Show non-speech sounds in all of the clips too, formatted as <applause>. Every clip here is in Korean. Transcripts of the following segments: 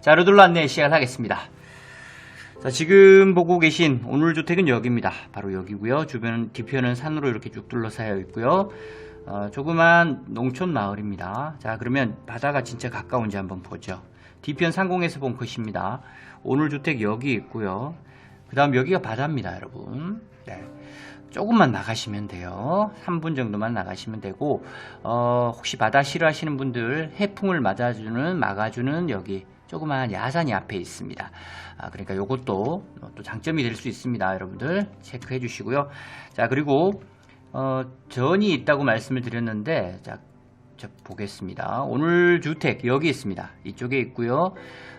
자, 루들로 안내 시작을 하겠습니다. 자, 지금 보고 계신 오늘 주택은 여기입니다. 바로 여기고요. 주변 뒤편은 산으로 이렇게 쭉 둘러싸여 있고요. 어, 조그만 농촌 마을입니다. 자, 그러면 바다가 진짜 가까운지 한번 보죠. 뒤편 상공에서 본 컷입니다. 오늘 주택 여기 있고요. 그 다음 여기가 바다입니다, 여러분. 네. 조금만 나가시면 돼요. 3분 정도만 나가시면 되고, 어, 혹시 바다 싫어하시는 분들 해풍을 맞아주는, 막아주는 여기 조그만 야산이 앞에 있습니다. 아, 그러니까 요것도 또 장점이 될 수 있습니다. 여러분들 체크해 주시고요. 자, 그리고, 어, 전이 있다고 말씀을 드렸는데, 자, 자, 보겠습니다. 오늘 주택 여기 있습니다. 이쪽에 있고요.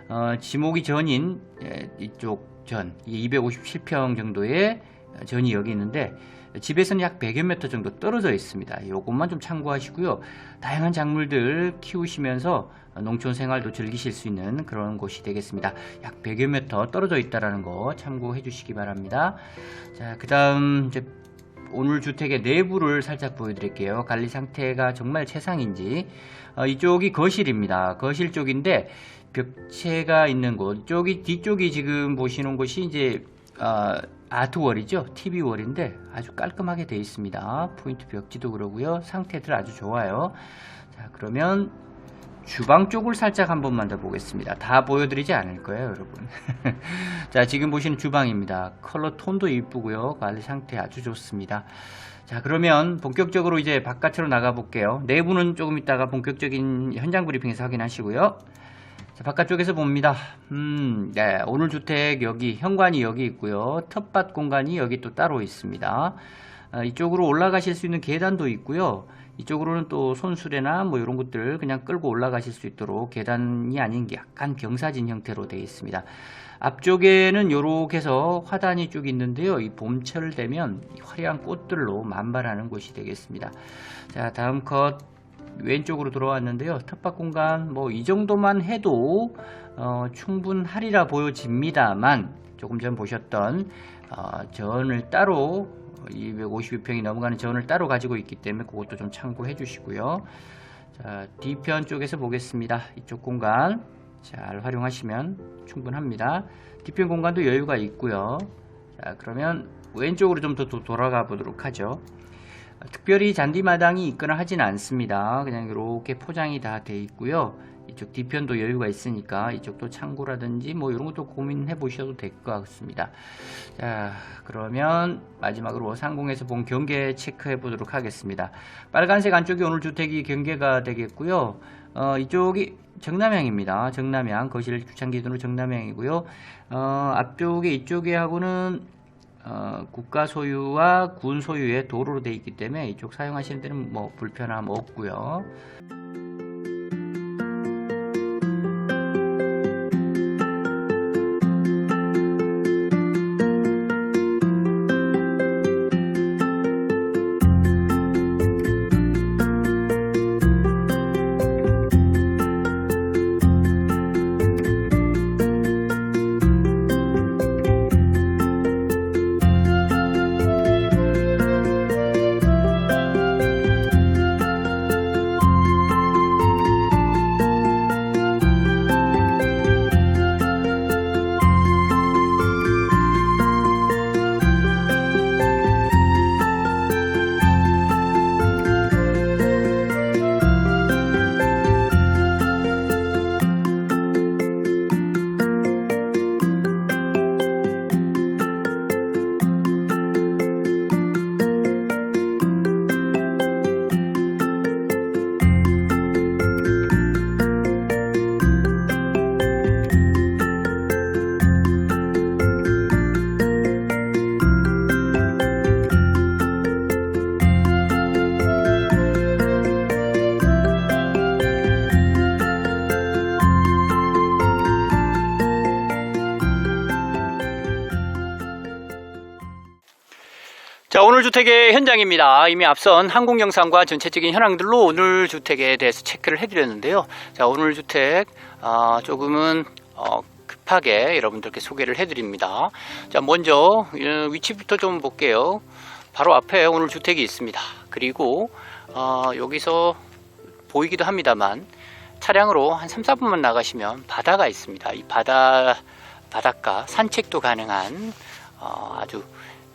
어, 지목이 전인 예, 이쪽 전, 257평 정도의 전이 여기 있는데 집에서는 약 100여 미터 정도 떨어져 있습니다. 요것만 좀 참고하시고요. 다양한 작물들 키우시면서 농촌 생활도 즐기실 수 있는 그런 곳이 되겠습니다. 약 100여 미터 떨어져 있다라는 거 참고해 주시기 바랍니다. 자, 그 다음 이제 오늘 주택의 내부를 살짝 보여드릴게요. 관리 상태가 정말 최상인지. 어, 이쪽이 거실입니다. 거실 쪽인데 벽체가 있는 곳. 이쪽이 뒤쪽이 지금 보시는 곳이 이제 어, 아트월이죠. TV월인데 아주 깔끔하게 되어 있습니다. 포인트 벽지도 그러고요. 상태들 아주 좋아요. 자, 그러면 주방 쪽을 살짝 한 번만 더 보겠습니다. 다 보여드리지 않을 거예요, 여러분. <laughs> 자, 지금 보시는 주방입니다. 컬러 톤도 이쁘고요. 관리 상태 아주 좋습니다. 자, 그러면 본격적으로 이제 바깥으로 나가 볼게요. 내부는 조금 있다가 본격적인 현장 브리핑에서 확인하시고요. 자, 바깥쪽에서 봅니다. 음, 네, 오늘 주택 여기 현관이 여기 있고요. 텃밭 공간이 여기 또 따로 있습니다. 아, 이쪽으로 올라가실 수 있는 계단도 있고요. 이쪽으로는 또 손수레나 뭐 이런 것들 그냥 끌고 올라가실 수 있도록 계단이 아닌 게 약간 경사진 형태로 되어 있습니다. 앞쪽에는 요렇게 해서 화단이 쭉 있는데요. 이 봄철 되면 이 화려한 꽃들로 만발하는 곳이 되겠습니다. 자, 다음 컷 왼쪽으로 들어왔는데요. 텃밭 공간 뭐 이 정도만 해도 어, 충분하리라 보여집니다만 조금 전 보셨던 어, 전을 따로 252평이 넘어가는 전을 따로 가지고 있기 때문에 그것도 좀 참고해 주시고요. 자, 뒤편 쪽에서 보겠습니다. 이쪽 공간 잘 활용하시면 충분합니다. 뒤편 공간도 여유가 있고요. 자, 그러면 왼쪽으로 좀 더 돌아가 보도록 하죠. 특별히 잔디마당이 있거나 하진 않습니다. 그냥 이렇게 포장이 다 돼 있고요. 이쪽 뒤편도 여유가 있으니까 이쪽도 창고라든지 뭐 이런 것도 고민해 보셔도 될 것 같습니다. 자, 그러면 마지막으로 상공에서 본 경계 체크해 보도록 하겠습니다. 빨간색 안쪽이 오늘 주택이 경계가 되겠고요. 어, 이쪽이 정남향입니다. 정남향 거실 주창 기준으로 정남향이고요. 어, 앞쪽에 이쪽에 하고는 어, 국가 소유와 군 소유의 도로로 되어 있기 때문에 이쪽 사용하시는 데는 뭐 불편함 없고요. 주택의 현장입니다. 이미 앞선 항공 영상과 전체적인 현황들로 오늘 주택에 대해서 체크를 해드렸는데요. 자, 오늘 주택 아, 조금은 어, 급하게 여러분들께 소개를 해드립니다. 자, 먼저 어, 위치부터 좀 볼게요. 바로 앞에 오늘 주택이 있습니다. 그리고 어, 여기서 보이기도 합니다만 차량으로 한 3, 4분만 나가시면 바다가 있습니다. 이 바다 바닷가 산책도 가능한 어, 아주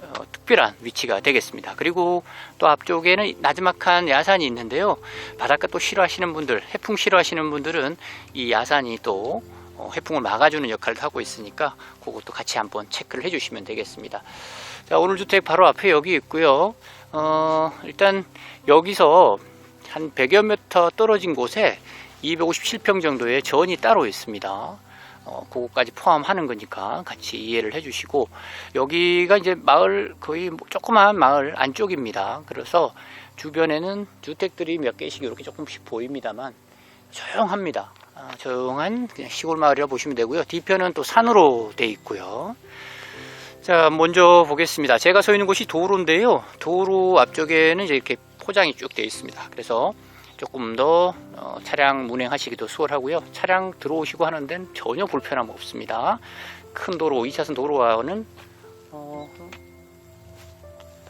어, 특별한 위치가 되겠습니다. 그리고 또 앞쪽에는 나지막한 야산이 있는데요. 바닷가 또 싫어하시는 분들, 해풍 싫어하시는 분들은 이 야산이 또 어, 해풍을 막아주는 역할을 하고 있으니까 그것도 같이 한번 체크를 해주시면 되겠습니다. 자, 오늘 주택 바로 앞에 여기 있고요. 어, 일단 여기서 한 100여 미터 떨어진 곳에 257평 정도의 전이 따로 있습니다. 어, 그거까지 포함하는 거니까 같이 이해를 해주시고 여기가 이제 마을 거의 뭐 조그마한 마을 안쪽입니다. 그래서 주변에는 주택들이 몇 개씩 이렇게 조금씩 보입니다만 조용합니다. 아, 조용한 시골 마을이라 보시면 되고요. 뒤편은 또 산으로 돼 있고요. 자, 먼저 보겠습니다. 제가 서 있는 곳이 도로인데요. 도로 앞쪽에는 이제 이렇게 포장이 쭉 되어 있습니다. 그래서 조금 더 어, 차량 운행하시기도 수월하고요. 차량 들어오시고 하는 데는 전혀 불편함 없습니다. 큰 도로, 2차선 도로와는 어,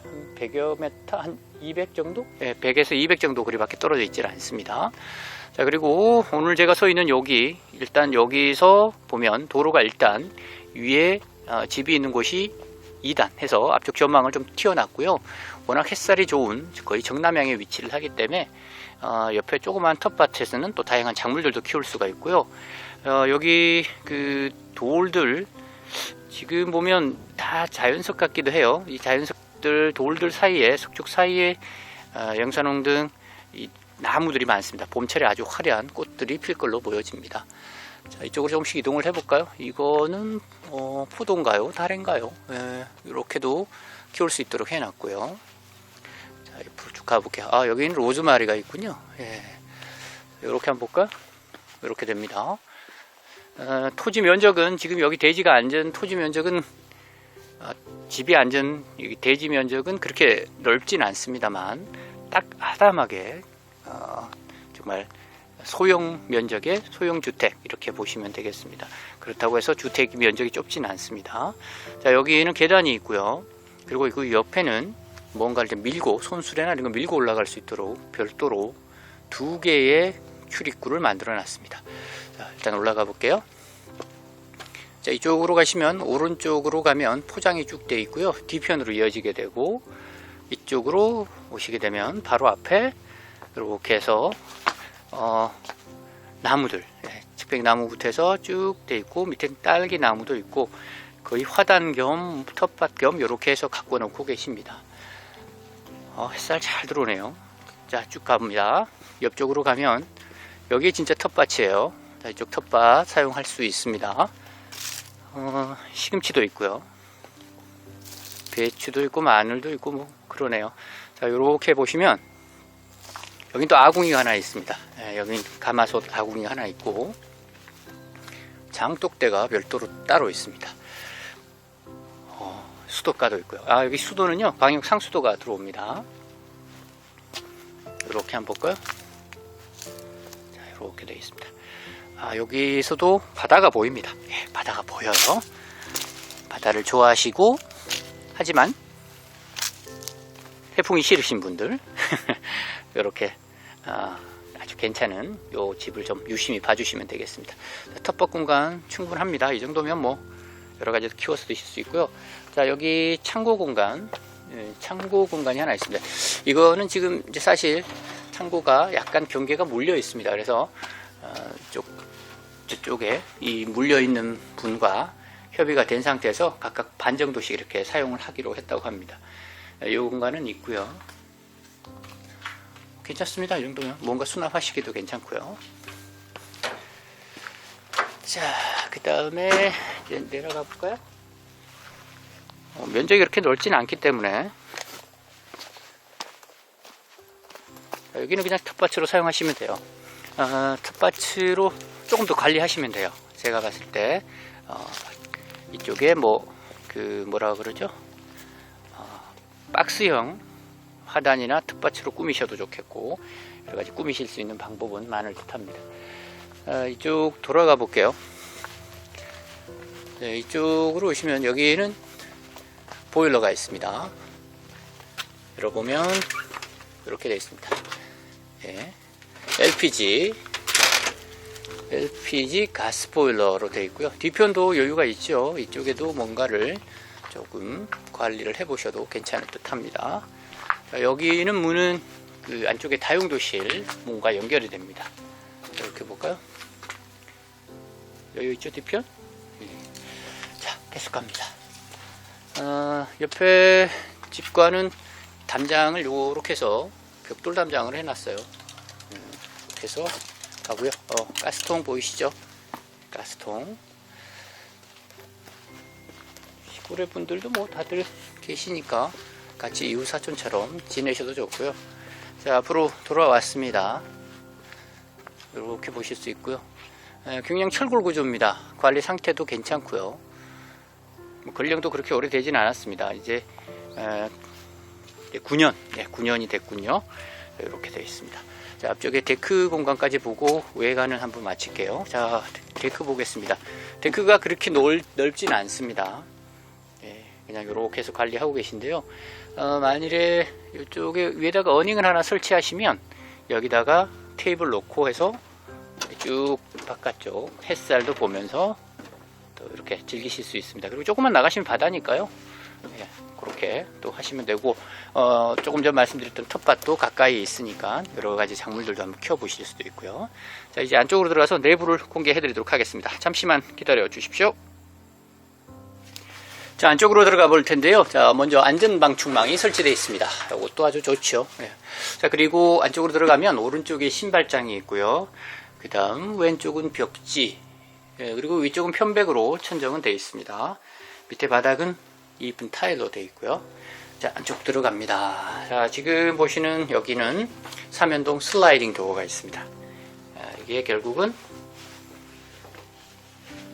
한 100여 메타, 한 200 정도? 네, 100에서 200 정도 거리밖에 떨어져 있질 않습니다. 자, 그리고 오늘 제가 서 있는 여기, 일단 여기서 보면 도로가 일단 위에 어, 집이 있는 곳이 2단 해서 앞쪽 전망을 좀 튀어놨고요. 워낙 햇살이 좋은 거의 정남향에 위치를 하기 때문에 어, 옆에 조그만 텃밭에서는 또 다양한 작물들도 키울 수가 있고요. 어, 여기 그 돌들 지금 보면 다 자연석 같기도 해요. 이 자연석들 돌들 사이에 석축 사이에 어, 영산홍 등 이 나무들이 많습니다. 봄철에 아주 화려한 꽃들이 필 걸로 보여집니다. 자, 이쪽으로 조금씩 이동을 해볼까요? 이거는 어, 포도인가요? 예, 이렇게도 키울 수 있도록 해놨고요. 가볼게요. 아, 여기는 로즈마리가 있군요. 예. 이렇게 한번 볼까? 이렇게 됩니다. 어, 토지 면적은 지금 여기 대지가 앉은 토지 면적은 어, 집이 앉은 대지 면적은 그렇게 넓진 않습니다만 딱 아담하게 어, 정말 소형 면적의 소형 주택 이렇게 보시면 되겠습니다. 그렇다고 해서 주택 면적이 좁진 않습니다. 자 여기에는 계단이 있고요. 그리고 그 옆에는 뭔가를 좀 밀고 손수레나 이런 거 밀고 올라갈 수 있도록 별도로 두 개의 출입구를 만들어 놨습니다. 자 일단 올라가 볼게요. 자 이쪽으로 가시면 오른쪽으로 가면 포장이 쭉 되어 있고요. 뒤편으로 이어지게 되고 이쪽으로 오시게 되면 바로 앞에 이렇게 해서 어, 나무들 예, 측백 나무부터 해서 쭉 돼 있고 밑에 딸기 나무도 있고 거의 화단 겸 텃밭 겸 이렇게 해서 갖고 놓고 계십니다. 어, 햇살 잘 들어오네요. 자쭉 가봅니다. 옆쪽으로 가면 여기 진짜 텃밭이에요. 자, 이쪽 텃밭 사용할 수 있습니다. 어, 시금치도 있고요. 배추도 있고 마늘도 있고 뭐 그러네요. 자 이렇게 보시면 여긴 또 아궁이가 하나 있습니다. 예, 여긴 가마솥 아궁이 하나 있고 장독대가 별도로 따로 있습니다. 어, 수도가도 있고요. 아 여기 수도는요 광역 상수도가 들어옵니다. 이렇게 한번 볼까요? 자 이렇게 되어 있습니다. 아 여기서도 바다가 보입니다. 예, 바다가 보여요. 바다를 좋아하시고 하지만 해풍이 싫으신 분들 <laughs> 이렇게 아, 아주 괜찮은 요 집을 좀 유심히 봐주시면 되겠습니다. 자, 텃밭 공간 충분합니다. 이 정도면 뭐 여러 가지 키워서 드실 수 있고요. 자 여기 창고 공간 예, 창고 공간이 하나 있습니다. 이거는 지금 이제 사실 창고가 약간 경계가 물려 있습니다. 그래서 어, 쪽 저쪽에 이 물려 있는 분과 협의가 된 상태에서 각각 반 정도씩 이렇게 사용을 하기로 했다고 합니다. 이 공간은 있고요. 괜찮습니다. 이 정도면 뭔가 수납하시기도 괜찮고요. 자, 그 다음에 내려가 볼까요? 어, 면적이 그렇게 넓지는 않기 때문에 자, 여기는 그냥 텃밭으로 사용하시면 돼요. 어, 텃밭으로 조금 더 관리하시면 돼요. 제가 봤을 때 어, 이쪽에 뭐 그 뭐라 그러죠? 어, 박스형 화단이나 텃밭으로 꾸미셔도 좋겠고 여러 가지 꾸미실 수 있는 방법은 많을 듯 합니다. 어, 이쪽 돌아가 볼게요. 네, 이쪽으로 오시면 여기는 보일러가 있습니다. 열어보면 이렇게 되어 있습니다. 예, LPG LPG 가스 보일러로 되어 있고요. 뒤편도 여유가 있죠. 이쪽에도 뭔가를 조금 관리를 해보셔도 괜찮을 듯합니다. 자, 여기는 문은 그 안쪽에 다용도실 문과 연결이 됩니다. 자, 이렇게 볼까요? 여유 있죠 뒤편? 예. 자 계속 갑니다. 어, 옆에 집과는 담장을 요렇게 해서 벽돌 담장을 해놨어요. 음, 이렇게 해서 가고요. 어, 가스통 보이시죠? 가스통. 시골의 분들도 뭐 다들 계시니까 같이 이웃 사촌처럼 지내셔도 좋고요. 자 앞으로 돌아왔습니다. 이렇게 보실 수 있고요. 에, 경량 철골 구조입니다. 관리 상태도 괜찮고요. 뭐 근령도 그렇게 오래되진 않았습니다. 이제 에, 이제 9년, 네, 9년이 됐군요. 이렇게 되어 있습니다. 자, 앞쪽에 데크 공간까지 보고 외관을 한번 마칠게요. 자, 데크 보겠습니다. 데크가 그렇게 넓, 넓진 않습니다. 예, 그냥 이렇게 해서 관리하고 계신데요. 어, 만일에 이쪽에 위에다가 어닝을 하나 설치하시면 여기다가 테이블 놓고 해서 쭉 바깥쪽 햇살도 보면서 또 이렇게 즐기실 수 있습니다. 그리고 조금만 나가시면 바다니까요. 예, 그렇게 또 하시면 되고 어, 조금 전 말씀드렸던 텃밭도 가까이 있으니까 여러 가지 작물들도 한번 키워 보실 수도 있고요. 자 이제 안쪽으로 들어가서 내부를 공개해 드리도록 하겠습니다. 잠시만 기다려 주십시오. 자 안쪽으로 들어가 볼 텐데요. 자 먼저 안전 방충망이 설치되어 있습니다. 이것도 아주 좋죠. 예. 자 그리고 안쪽으로 들어가면 오른쪽에 신발장이 있고요. 그 다음 왼쪽은 벽지 예, 그리고 위쪽은 편백으로 천정은 되어 있습니다. 밑에 바닥은 이쁜 타일로 되어 있고요. 자, 안쪽 들어갑니다. 자, 지금 보시는 여기는 삼연동 슬라이딩 도어가 있습니다. 자, 이게 결국은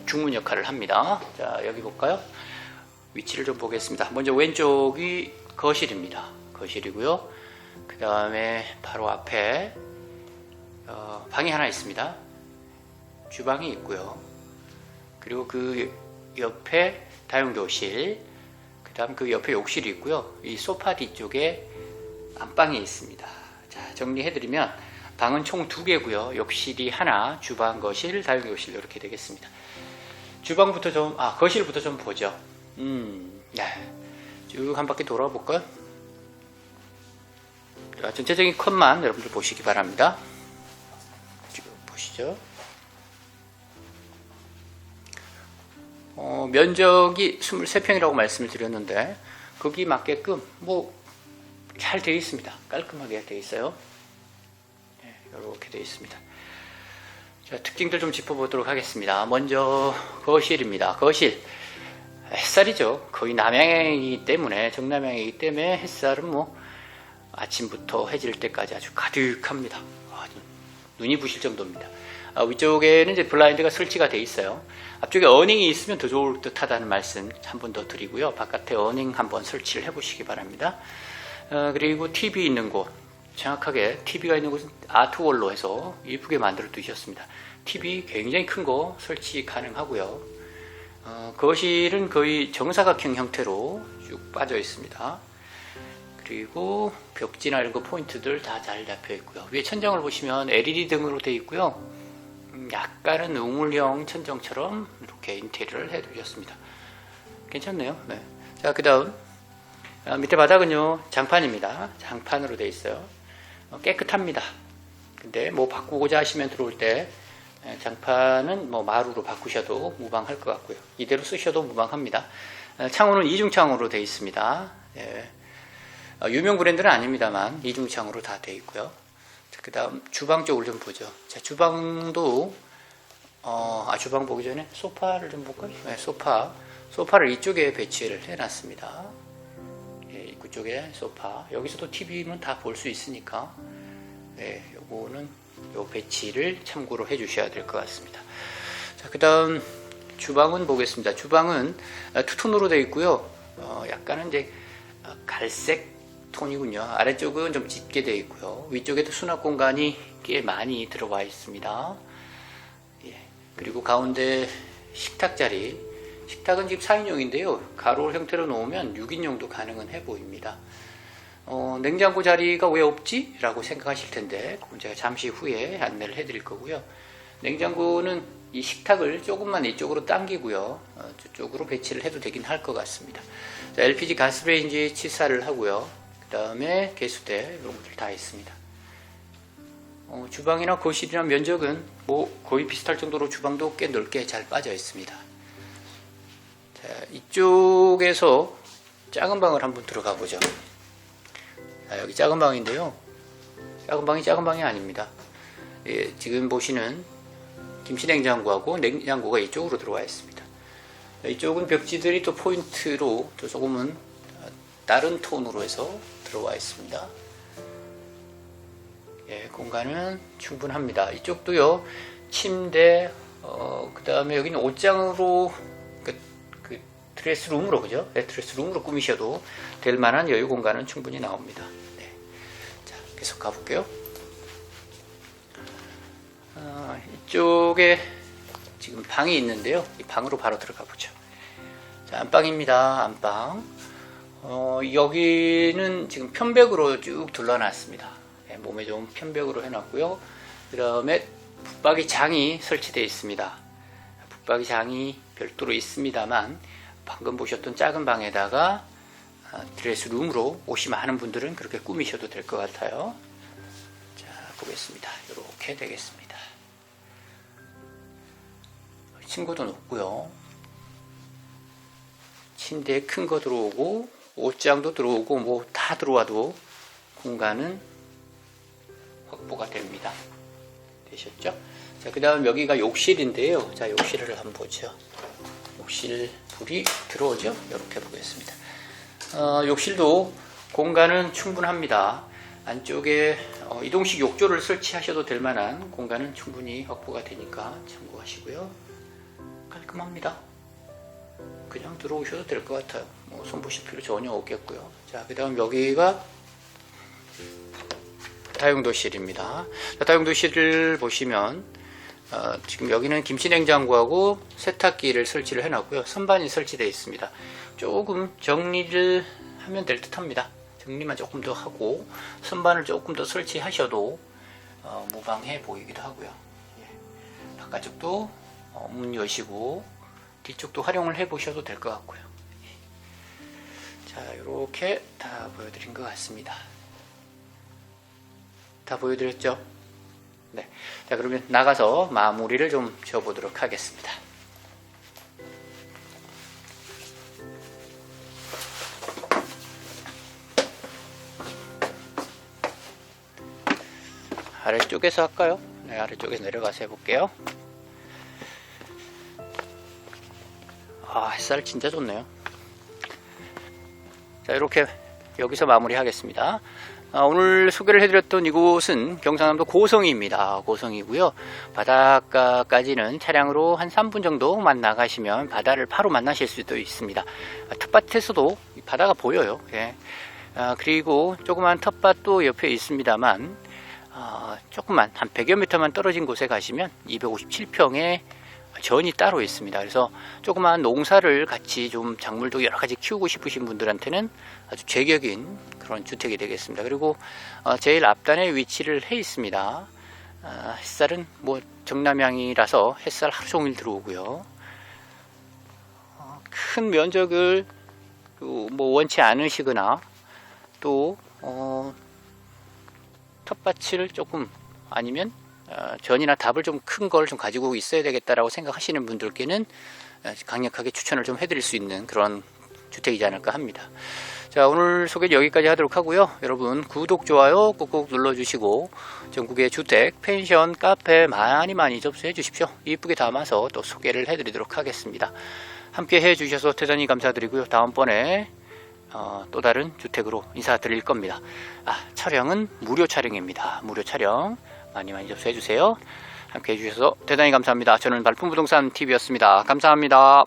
중문 역할을 합니다. 자, 여기 볼까요? 위치를 좀 보겠습니다. 먼저 왼쪽이 거실입니다. 거실이고요. 그 다음에 바로 앞에 어, 방이 하나 있습니다. 주방이 있고요. 그리고 그 옆에 다용도실, 그 다음 그 옆에 욕실이 있고요. 이 소파 뒤쪽에 안방이 있습니다. 자, 정리해드리면 방은 총 두 개고요. 욕실이 하나, 주방, 거실, 다용도실 이렇게 되겠습니다. 주방부터 좀, 아, 거실부터 좀 보죠. 음, 네. 쭉 한 바퀴 돌아볼까요? 자, 전체적인 컷만 여러분들 보시기 바랍니다. 쭉 보시죠. 어, 면적이 23평이라고 말씀을 드렸는데 거기 맞게끔 뭐 잘 되어 있습니다. 깔끔하게 되어 있어요. 네, 이렇게 되어 있습니다. 자, 특징들 좀 짚어보도록 하겠습니다. 먼저 거실입니다. 거실 햇살이죠. 거의 남양이기 때문에 정남양이기 때문에 햇살은 뭐 아침부터 해질 때까지 아주 가득합니다. 아, 눈이 부실 정도입니다. 아, 위쪽에는 이제 블라인드가 설치가 돼 있어요. 앞쪽에 어닝이 있으면 더 좋을 듯 하다는 말씀 한 번 더 드리고요. 바깥에 어닝 한번 설치를 해 보시기 바랍니다. 어, 그리고 TV 있는 곳, 정확하게 TV가 있는 곳은 아트월로 해서 이쁘게 만들어 두셨습니다. TV 굉장히 큰 거 설치 가능하고요. 어, 거실은 거의 정사각형 형태로 쭉 빠져 있습니다. 그리고 벽지나 이런 거 포인트들 다 잘 잡혀 있고요. 위에 천장을 보시면 LED 등으로 되어 있고요. 음, 약간은 우물형 천정처럼 이렇게 인테리어를 해 두셨습니다. 괜찮네요. 네. 자, 그 다음. 밑에 바닥은요, 장판입니다. 장판으로 되어 있어요. 어, 깨끗합니다. 근데 뭐 바꾸고자 하시면 들어올 때 예, 장판은 뭐 마루로 바꾸셔도 무방할 것 같고요. 이대로 쓰셔도 무방합니다. 어, 창호는 이중창으로 되어 있습니다. 예. 어, 유명 브랜드는 아닙니다만 이중창으로 다 되어 있고요. 그 다음 주방 쪽을 좀 보죠. 자, 주방도 어, 아 주방 보기 전에 소파를 좀 볼까요? 네, 소파 소파를 이쪽에 배치를 해놨습니다. 예, 입구 쪽에 소파 여기서도 TV는 다 볼 수 있으니까 네, 요거는 요 배치를 참고로 해주셔야 될 것 같습니다. 자, 그 다음 주방은 보겠습니다. 주방은 아, 투톤으로 되어 있고요. 어, 약간은 이제 어, 갈색 톤이군요. 아래쪽은 좀 짙게 되어 있고요. 위쪽에도 수납 공간이 꽤 많이 들어와 있습니다. 예. 그리고 가운데 식탁 자리. 식탁은 지금 4인용인데요. 가로 형태로 놓으면 6인용도 가능은 해 보입니다. 어, 냉장고 자리가 왜 없지? 라고 생각하실 텐데, 그건 제가 잠시 후에 안내를 해 드릴 거고요. 냉장고는 이 식탁을 조금만 이쪽으로 당기고요. 어, 저쪽으로 배치를 해도 되긴 할 것 같습니다. 자, LPG 가스레인지 치사를 하고요. 그 다음에 개수대 이런 것들 다 있습니다. 어, 주방이나 거실이나 면적은 뭐 거의 비슷할 정도로 주방도 꽤 넓게 잘 빠져 있습니다. 자, 이쪽에서 작은 방을 한번 들어가 보죠. 자, 여기 작은 방인데요. 작은 방이 작은 방이 아닙니다. 예, 지금 보시는 김치냉장고하고 냉장고가 이쪽으로 들어와 있습니다. 이쪽은 벽지들이 또 포인트로 또 조금은 다른 톤으로 해서 들어와 있습니다. 예, 공간은 충분합니다. 이쪽도요, 침대, 어, 그 다음에 여기는 옷장으로, 그, 그 드레스룸으로, 그죠? 네, 드레스룸으로 꾸미셔도 될 만한 여유 공간은 충분히 나옵니다. 네. 자, 계속 가볼게요. 어, 이쪽에 지금 방이 있는데요. 이 방으로 바로 들어가 보죠. 자, 안방입니다. 안방. 어, 여기는 지금 편백으로 쭉 둘러놨습니다. 네, 몸에 좋은 편백으로 해놨고요. 그 다음에 붙박이 장이 설치되어 있습니다. 붙박이 장이 별도로 있습니다만 방금 보셨던 작은 방에다가 아, 드레스룸으로 옷이 많은 분들은 그렇게 꾸미셔도 될 것 같아요. 자, 보겠습니다. 이렇게 되겠습니다. 침구도 높고요. 침대에 큰 거 들어오고 옷장도 들어오고 뭐 다 들어와도 공간은 확보가 됩니다. 되셨죠? 자, 그 다음 여기가 욕실인데요. 자, 욕실을 한번 보죠. 욕실 불이 들어오죠? 이렇게 보겠습니다. 어, 욕실도 공간은 충분합니다. 안쪽에 어, 이동식 욕조를 설치하셔도 될 만한 공간은 충분히 확보가 되니까 참고하시고요. 깔끔합니다. 그냥 들어오셔도 될 것 같아요. 뭐 손보실 필요 전혀 없겠고요. 자, 그 다음 여기가 다용도실입니다. 자, 다용도실을 보시면 어, 지금 여기는 김치냉장고하고 세탁기를 설치를 해놨고요. 선반이 설치되어 있습니다. 조금 정리를 하면 될 듯합니다. 정리만 조금 더 하고 선반을 조금 더 설치하셔도 어, 무방해 보이기도 하고요. 예. 바깥쪽도 어, 문 여시고 뒤쪽도 활용을 해 보셔도 될 것 같고요. 자, 이렇게 다 보여드린 것 같습니다. 다 보여드렸죠? 네. 자, 그러면 나가서 마무리를 좀 지어보도록 하겠습니다. 아래쪽에서 할까요? 네, 아래쪽에서 내려가서 해볼게요. 아, 햇살 진짜 좋네요. 자, 이렇게 여기서 마무리하겠습니다. 아, 오늘 소개를 해드렸던 이곳은 경상남도 고성입니다. 고성이고요. 바닷가까지는 차량으로 한 3분 정도만 나가시면 바다를 바로 만나실 수도 있습니다. 아, 텃밭에서도 바다가 보여요. 예. 아, 그리고 조그만 텃밭도 옆에 있습니다만 아, 조금만 한 100여 미터만 떨어진 곳에 가시면 257평의 전이 따로 있습니다. 그래서 조그마한 농사를 같이 좀 작물도 여러 가지 키우고 싶으신 분들한테는 아주 제격인 그런 주택이 되겠습니다. 그리고 어, 제일 앞단에 위치를 해 있습니다. 아, 햇살은 뭐 정남향이라서 햇살 하루 종일 들어오고요. 어, 큰 면적을 그뭐 원치 않으시거나 또 어, 텃밭을 조금 아니면 어, 전이나 답을 좀 큰 걸 좀 가지고 있어야 되겠다라고 생각하시는 분들께는 어, 강력하게 추천을 좀 해드릴 수 있는 그런 주택이지 않을까 합니다. 자 오늘 소개 여기까지 하도록 하고요. 여러분 구독 좋아요 꾹꾹 눌러주시고 전국의 주택, 펜션, 카페 많이 많이 접수해 주십시오. 이쁘게 담아서 또 소개를 해드리도록 하겠습니다. 함께 해주셔서 대단히 감사드리고요. 다음번에 어, 또 다른 주택으로 인사드릴 겁니다. 아, 촬영은 무료 촬영입니다. 무료 촬영 많이 많이 접수해 주세요. 함께 해주셔서 대단히 감사합니다. 저는 발품부동산 TV였습니다. 감사합니다.